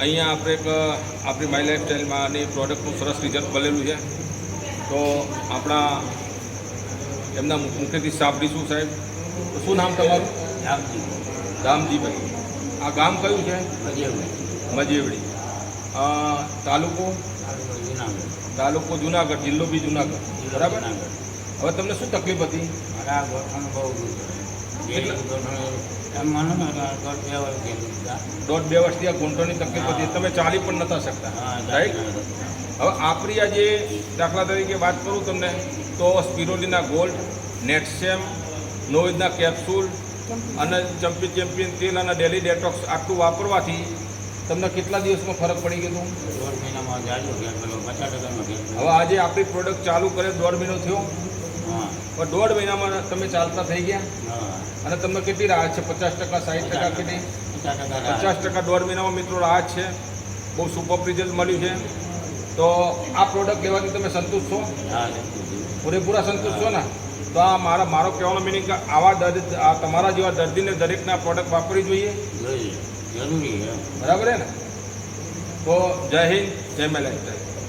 અહીંયા આપણે એક આપણી માય લાઈફ સ્ટાઈલમાંની પ્રોડક્ટનું સરસ રિઝલ્ટ મળેલું છે. તો આપણા એમના મુખ્યથી સાંભળીશું સાહેબ. તો શું નામ તમારું? રામજીભાઈ. આ ગામ કયું છે? મજેવડી તાલુકો? તાલુકો જુનાગઢ જિલ્લો બી જુનાગઢ. બરાબર? હવે તમને શું તકલીફ હતી? દોઢ બે વર્ષથી આ ઘૂંટણની તકલીફ હતી. તમે ચાલી પણ નતા શકતા. રાઈટ? હવે આપણી આ જે દાખલા તરીકે વાત કરું તમને તો સ્પિરોલીના ગોલ્ડ નેટસેમ નોઇઝના કેપ્સ્યુલ અને ચમ્પી ચેમ્પિયન તેલ અને ડેલી ડેટોક્સ આટલું વાપરવાથી તમને કેટલા દિવસમાં ફરક પડી ગયો દોઢ મહિનામાં હવે આજે આપણી પ્રોડક્ટ ચાલુ કરે દોઢ મહિનો થયો. પણ દોઢ મહિનામાં તમે ચાલતા થઈ ગયા? અને તમને કેટલી રાહત છે? પચાસ ટકા સાઠ ટકા કેટલી? પચાસ ટકા દોઢ મહિનામાં મિત્રો રાહત છે. બહુ સુપર રિઝલ્ટ મળ્યું છે. તો આ પ્રોડક્ટ લેવાથી તમે સંતુષ્ટ છો? પૂરેપૂરા સંતુષ્ટ છો ને? તો આ મારા મારો કહેવાનો મિનિંગ આવા દર્દ તમારા જેવા દર્દીને દરેકના પ્રોડક્ટ વાપરવી જોઈએ? જરૂરી બરાબર છે ને? તો જય હિન્દ જય મેં લાઈફ